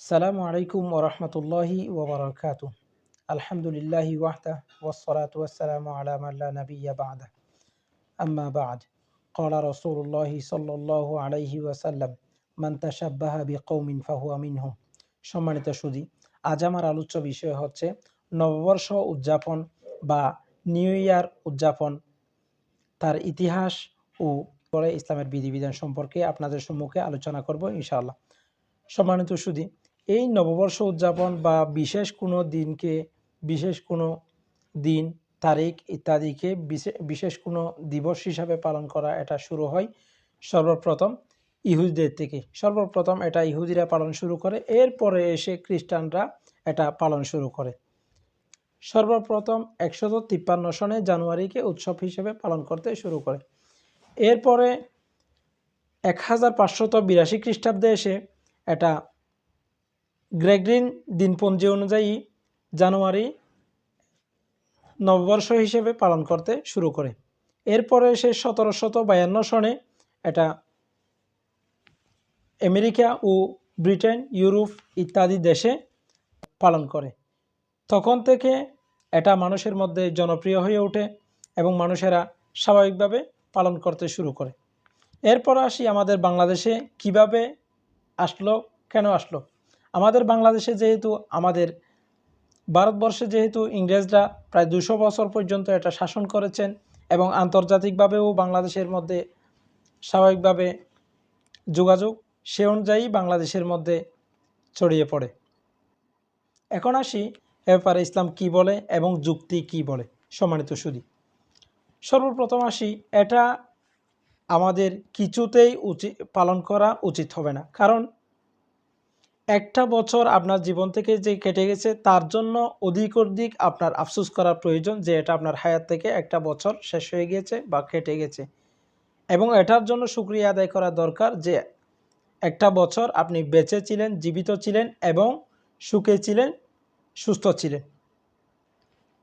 السلام عليكم ورحمة الله وبركاته الحمد لله وحده والصلاة والسلام على من لا نبي بعده أما بعد قال رسول الله صلى الله عليه وسلم من تشبه بقوم فهو منهم সম্মানিত সুদী আজ আমার আলোচ্য বিষয় হচ্ছে নববর্ষ উদযাপন বা নিউ ইয়ার উদযাপন তার ইতিহাস ও পরে ইসলামের বিধিবিধান সম্পর্কে আপনাদের সম্মুখে আলোচনা করব ইনশাআল্লাহ সম্মানিত সুদী এই নববর্ষ উদযাপন বা বিশেষ কোনো দিনকে, বিশেষ কোনো দিন, তারিখ ইত্যাদিকে বিশে- বিশেষ কোনো দিবস হিসাবে পালন করা এটা শুরু হয় সর্বপ্রথম ইহুদিদের থেকে। সর্বপ্রথম এটা ইহুদিরা পালন শুরু করে, এরপরে এসে খ্রিস্টানরা এটা পালন শুরু করে। সর্বপ্রথম একশত তিপ্পান্ন সনে জানুয়ারিকে উৎসব হিসেবে পালন করতে শুরু করে। এরপরে এক হাজার পাঁচশত বিরাশি খ্রিস্টাব্দে এসে এটা গ্রেগরিন দিনপঞ্জি অনুযায়ী জানুয়ারি নববর্ষ হিসেবে পালন করতে শুরু করে। এরপরে সে সতেরোশত বায়ান্ন সনে এটা আমেরিকা ও ব্রিটেন, ইউরোপ ইত্যাদি দেশে পালন করে। তখন থেকে এটা মানুষের মধ্যে জনপ্রিয় হয়ে ওঠে এবং মানুষেরা স্বাভাবিকভাবে পালন করতে শুরু করে। এরপর আসি আমাদের বাংলাদেশে কীভাবে আসলো, কেন আসলো? আমাদের বাংলাদেশে যেহেতু আমাদের ভারতবর্ষে যেহেতু ইংরেজরা প্রায় দুশো বছর পর্যন্ত এটা শাসন করেছেন এবং আন্তর্জাতিকভাবেও বাংলাদেশের মধ্যে স্বাভাবিকভাবে যোগাযোগ সে অনুযায়ী বাংলাদেশের মধ্যে ছড়িয়ে পড়ে। এখন আসি এ ব্যাপারে ইসলাম কি বলে এবং যুক্তি কি বলে, সম্মানিত সুদী। সর্বপ্রথম আসি, এটা আমাদের কিছুতেই উচিত পালন করা উচিত হবে না। কারণ একটা বছর আপনার জীবন থেকে যে কেটে গেছে, তার জন্য অধিক অধিক আপনার আফসোস করার প্রয়োজন যে এটা আপনার হায়াত থেকে একটা বছর শেষ হয়ে গিয়েছে বা কেটে গেছে। এবং এটার জন্য সুক্রিয়া আদায় করা দরকার যে একটা বছর আপনি বেঁচে ছিলেন, জীবিত ছিলেন এবং সুখে ছিলেন, সুস্থ ছিলেন।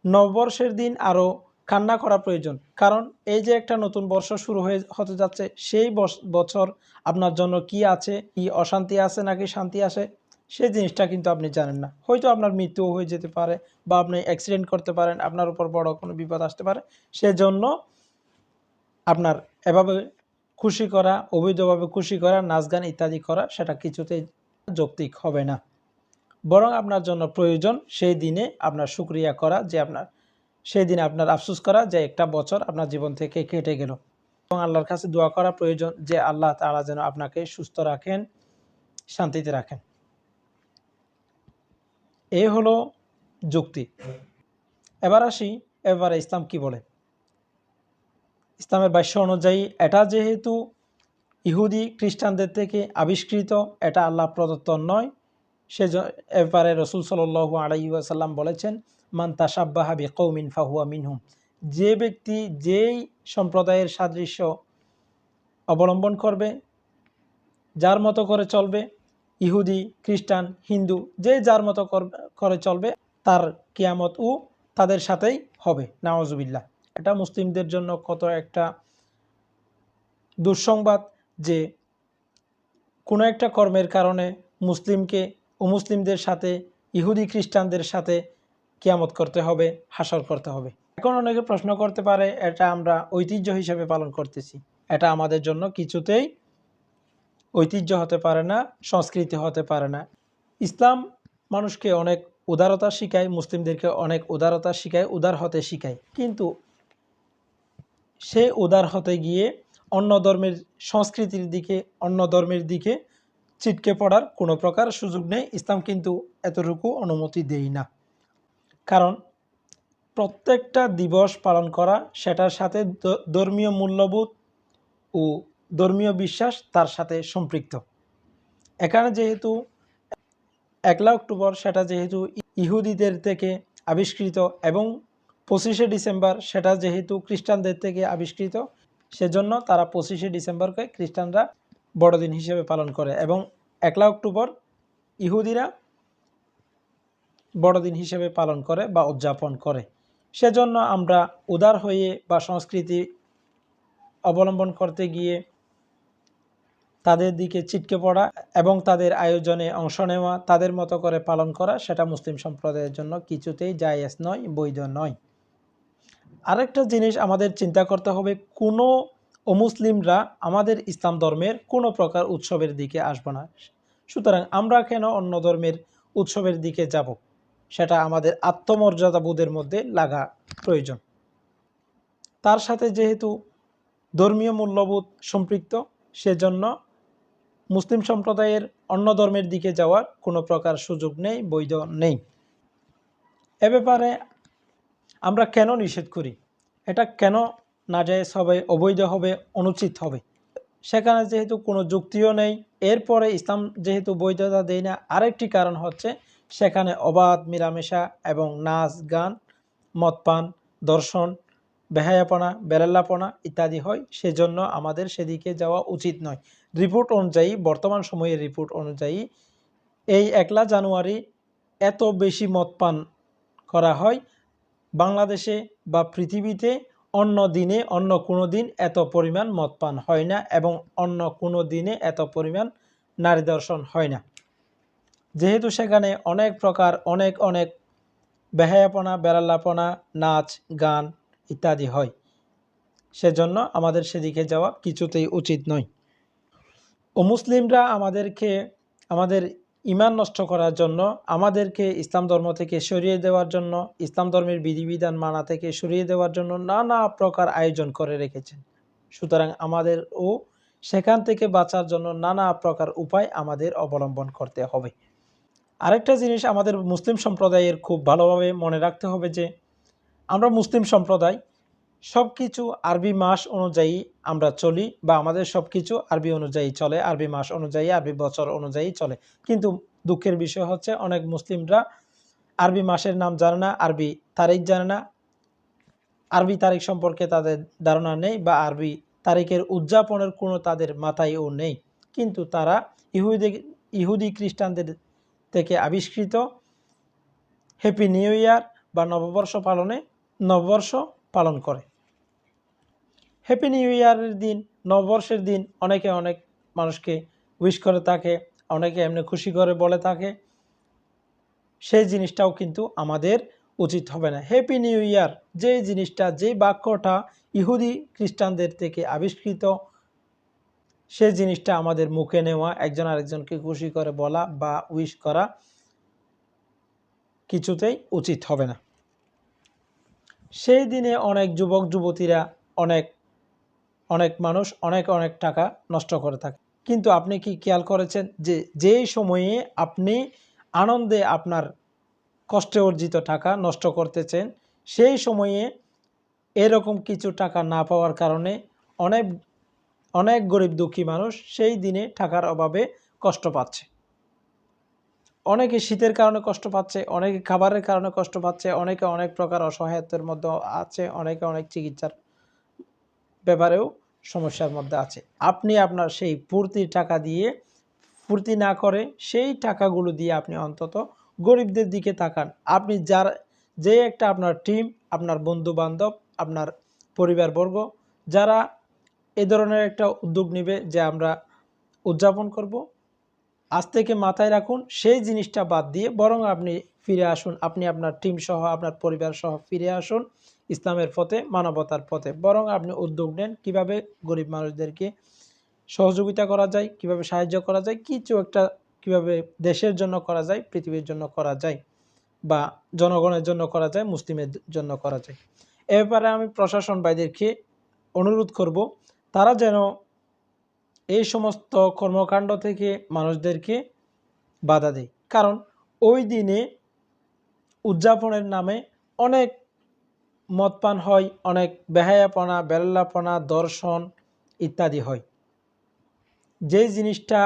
নববর্ষের দিন আরও কান্না করা প্রয়োজন। কারণ এই যে একটা নতুন বর্ষ শুরু হয়ে হতে যাচ্ছে, সেই বছর আপনার জন্য কি আছে, কি অশান্তি আছে নাকি শান্তি আসে সেই জিনিসটা কিন্তু আপনি জানেন না। হয়তো আপনার মৃত্যুও হয়ে যেতে পারে বা আপনি অ্যাক্সিডেন্ট করতে পারেন, আপনার উপর বড় কোনো বিপদ আসতে পারে। সেজন্য আপনার এভাবে খুশি করা, অবৈধভাবে খুশি করা, নাচ গান ইত্যাদি করা, সেটা কিছুতেই যৌক্তিক হবে না। বরং আপনার জন্য প্রয়োজন সেই দিনে আপনার সুক্রিয়া করা যে আপনার, সেই দিনে আপনার আফসোস করা যে একটা বছর আপনার জীবন থেকে কেটে গেল। এবং আল্লাহর কাছে দোয়া করা প্রয়োজন যে আল্লাহ তাআলা যেন আপনাকে সুস্থ রাখেন, শান্তিতে রাখেন। এ হলো যুক্তি। এবার আসি, এবারে ইসলাম কি বলে? ইসলামের ভাষ্য অনুযায়ী, এটা যেহেতু ইহুদি খ্রিস্টানদের থেকে আবিষ্কৃত, এটা আল্লাহ প্রদত্ত নয়। সে এবারে রসুল সাল আলাইসাল্লাম বলেছেন, মান তাসাব্বাহা বি কৌমিন ফাহুয়া মিনহুম। যে ব্যক্তি যেই সম্প্রদায়ের সাদৃশ্য অবলম্বন করবে, যার মতো করে চলবে ইহুদি, খ্রিস্টান, হিন্দু, যে যার মতো কর- চলবে, তার কিয়ামত ও তাদের সাথেই হবে। নাওয়াজুবিল্লাহ এটা মুসলিমদের জন্য কত একটা দুঃসংবাদ যে কোনো একটা কর্মের কারণে মুসলিমকে ও মুসলিমদের সাথে, ইহুদি, খ্রিস্টানদের সাথে কিয়ামত করতে হবে, হাসর করতে হবে। এখন অনেকে প্রশ্ন করতে পারে, এটা আমরা ঐতিহ্য হিসেবে পালন করতেছি। এটা আমাদের জন্য কিছুতেই ঐতিহ্য হতে পারে না, সংস্কৃতি হতে পারে না। ইসলাম মানুষকে অনেক উদারতা শিখায়, মুসলিমদেরকে অনেক উদারতা শিখায়, উদার হতে শিখায়। কিন্তু সে উদার হতে গিয়ে অন্য ধর্মের সংস্কৃতির দিকে, অন্য ধর্মের দিকে ছিটকে পড়ার কোনো প্রকার সুযোগ নেই। ইসলাম কিন্তু এতটুকু অনুমতি দেয় না। কারণ প্রত্যেকটা দিবস পালন করা, সেটার সাথে ধর্মীয় মূল্যবোধ ও ধর্মীয় বিশ্বাস তার সাথে সম্পৃক্ত। এখানে যেহেতু একলা অক্টোবর, সেটা যেহেতু ইহুদিদের থেকে আবিষ্কৃত এবং পঁচিশে ডিসেম্বর, সেটা যেহেতু খ্রিস্টানদের থেকে আবিষ্কৃত, সেজন্য তারা পঁচিশে ডিসেম্বরকে খ্রিস্টানরা বড়দিন হিসেবে পালন করে এবং একলা অক্টোবর ইহুদিরা বড়দিন হিসেবে পালন করে বা উদযাপন করে। সেজন্য আমরা উদার হয়ে বা সংস্কৃতি অবলম্বন করতে গিয়ে তাদের দিকে ছিটকে পড়া এবং তাদের আয়োজনে অংশ নেওয়া, তাদের মতো করে পালন করা, সেটা মুসলিম সম্প্রদায়ের জন্য কিছুতেই জায়েজ নয়, বৈধ নয়। আরেকটা জিনিস আমাদের চিন্তা করতে হবে, কোনো অমুসলিমরা আমাদের ইসলাম ধর্মের কোনো প্রকার উৎসবের দিকে আসবে না। সুতরাং আমরা কেন অন্য ধর্মের উৎসবের দিকে যাব? সেটা আমাদের আত্মমর্যাদা বোধের মধ্যে লাগা প্রয়োজন। তার সাথে যেহেতু ধর্মীয় মূল্যবোধ সম্পৃক্ত, সেজন্য মুসলিম সম্প্রদায়ের অন্য ধর্মের দিকে যাওয়ার কোনো প্রকার সুযোগ নেই, বৈধ নেই। এ ব্যাপারে আমরা কেন নিষেধ করি? এটা কেন নাজায়েজ হবে অবৈধ হবে, অনুচিত হবে? সেখানে যেহেতু কোনো যুক্তিও নেই, এরপরে ইসলাম যেহেতু বৈধতা দেয় না, আরেকটি কারণ হচ্ছে সেখানে অবাধ মিলামেশা এবং নাচ, গান, মদ পান, দর্শন বেহায়াপনা, বেলাল্লাপনা ইত্যাদি হয়, সেজন্য আমাদের সেদিকে যাওয়া উচিত নয়। রিপোর্ট অনুযায়ী, বর্তমান সময়ের রিপোর্ট অনুযায়ী এই একলা জানুয়ারি এত বেশি মদ পান করা হয়, বাংলাদেশে বা পৃথিবীতে অন্য দিনে অন্য কোনো দিন এত পরিমাণ মদ পান হয় না এবং অন্য কোনো দিনে এত পরিমাণ নারী দর্শন হয় না। যেহেতু সেখানে অনেক প্রকার অনেক অনেক বেহায়াপনা বেড়াল্লাপনা নাচ, গান ইত্যাদি হয়। সেজন্য আমাদের সেদিকে যাওয়া কিছুতেই উচিত নয়। ও মুসলিমরা আমাদেরকে, আমাদের ইমান নষ্ট করার জন্য, আমাদেরকে ইসলাম ধর্ম থেকে সরিয়ে দেওয়ার জন্য, ইসলাম ধর্মের বিধিবিধান মানা থেকে সরিয়ে দেওয়ার জন্য নানা প্রকার আয়োজন করে রেখেছেন। সুতরাং আমাদেরও সেখান থেকে বাঁচার জন্য নানা প্রকার উপায় আমাদের অবলম্বন করতে হবে। আরেকটা জিনিস আমাদের মুসলিম সম্প্রদায়ের খুব ভালোভাবে মনে রাখতে হবে যে আমরা মুসলিম সম্প্রদায় সব কিছু আরবি মাস অনুযায়ী আমরা চলি বা আমাদের সব কিছু আরবি অনুযায়ী চলে, আরবি মাস অনুযায়ী, আরবি বছর অনুযায়ী চলে। কিন্তু দুঃখের বিষয় হচ্ছে অনেক মুসলিমরা আরবি মাসের নাম জানে না, আরবি তারিখ জানে না। আরবি তারিখ সম্পর্কে তাদের ধারণা নেই বা আরবি তারিখের উদযাপনের কোনো তাদের মাথায়ও নেই। কিন্তু তারা ইহুদি ইহুদি খ্রিস্টানদের থেকে আবিষ্কৃত। হ্যাপি নিউ ইয়ার বা নববর্ষ পালনে নববর্ষ পালন করে। হ্যাপি নিউ ইয়ারের দিন, নববর্ষের দিন অনেকে অনেক মানুষকে উইশ করে থাকে, অনেকে এমনি খুশি করে বলে থাকে। সেই জিনিসটাও কিন্তু আমাদের উচিত হবে না। হ্যাপি নিউ ইয়ার যে জিনিসটা যে বাক্যটা ইহুদি খ্রিস্টানদের থেকে আবিষ্কৃত, সেই জিনিসটা আমাদের মুখে নেওয়া, একজন আরেকজনকে খুশি করে বলা বা উইশ করা কিছুতেই উচিত হবে না। সেই দিনে অনেক যুবক, যুবতীরা অনেক অনেক মানুষ অনেক অনেক টাকা নষ্ট করে থাকে। কিন্তু আপনি কি খেয়াল করেছেন যে যেই সময়ে আপনি আনন্দে আপনার কষ্টে অর্জিত টাকা নষ্ট করতেছেন, সেই সময়ে এরকম কিছু টাকা না পাওয়ার কারণে অনেক অনেক গরিব দুঃখী মানুষ সেই দিনে টাকার অভাবে কষ্ট পাচ্ছে। অনেকে শীতের কারণে কষ্ট পাচ্ছে, অনেকে খাবারের কারণে কষ্ট পাচ্ছে, অনেকে অনেক প্রকার অসহায়ত্বের মধ্যে আছে, অনেকে অনেক চিকিৎসার ব্যাপারেও সমস্যার মধ্যে আছে। আপনি আপনার সেই পূর্তি টাকা দিয়ে ফুর্তি না করে সেই টাকাগুলো দিয়ে আপনি অন্তত গরিবদের দিকে তাকান। আপনি যার, যে একটা আপনার টিম আপনার বন্ধু বান্ধব আপনার পরিবারবর্গ, যারা এ ধরনের একটা উদ্যোগ নেবে যে আমরা উদযাপন করব আজ থেকে মাথায় রাখুন, সেই জিনিসটা বাদ দিয়ে বরং আপনি ফিরে আসুন, আপনি আপনার টিম সহ, আপনার পরিবার সহ ফিরে আসুন ইসলামের পথে, মানবতার পথে। বরং আপনি উদ্যোগ নেন কীভাবে গরিব মানুষদেরকে সহযোগিতা করা যায়, কীভাবে সাহায্য করা যায়, কিছু একটা কীভাবে দেশের জন্য করা যায়, পৃথিবীর জন্য করা যায় বা জনগণের জন্য করা যায়, মুসলিমের জন্য করা যায়। এ ব্যাপারে আমি প্রশাসন ভাইদেরকে অনুরোধ করব, তারা যেন এই সমস্ত কর্মকাণ্ড থেকে মানুষদেরকে বাধা দেয়। কারণ ওই দিনে উদযাপনের নামে অনেক মদপান হয়, অনেক বেহায়াপনা, বেল্লাপনা, দর্শন ইত্যাদি হয়। যে জিনিসটা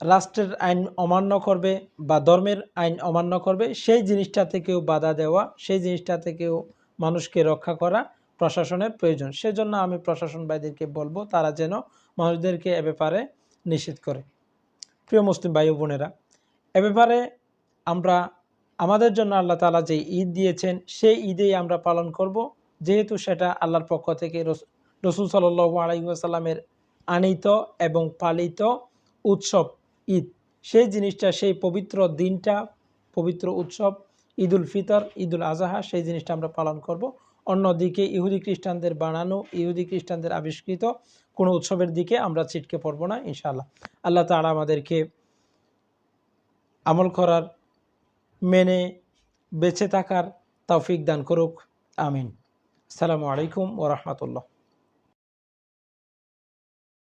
রাষ্ট্রের আইন অমান্য করবে বা ধর্মের আইন অমান্য করবে, সেই জিনিসটা থেকেও বাধা দেওয়া, সেই জিনিসটা থেকেও মানুষকে রক্ষা করা প্রশাসনের প্রয়োজন। সেজন্য আমি প্রশাসন ভাইদেরকে বলব, তারা যেন মানুষদেরকে এ ব্যাপারে নিষেধ করে। প্রিয় মুসলিম ভাই বোনেরা, এ ব্যাপারে আমরা, আমাদের জন্য আল্লাহ তালা যে ঈদ দিয়েছেন, সেই ঈদেই আমরা পালন করব। যেহেতু সেটা আল্লাহর পক্ষ থেকে রসুল সাল্লু আলাইসাল্লামের আনিত এবং পালিত উৎসব ঈদ। সেই জিনিসটা, সেই পবিত্র দিনটা, পবিত্র উৎসব ঈদুল ফিতর, ঈদুল আজহা, সেই জিনিসটা আমরা পালন করব। অন্যদিকে ইহুদি খ্রিস্টানদের বানানো, ইহুদি খ্রিস্টানদের আবিষ্কৃত কোনো উৎসবের দিকে আমরা ছিটকে পড়ব না, ইনশাআল্লাহ। আল্লাহ তারা আমাদেরকে আমল করার, মেনে, বেঁচে থাকার তৌফিক দান করুক। আমিন। সালামু আলাইকুম ওরহমতুল্লাহ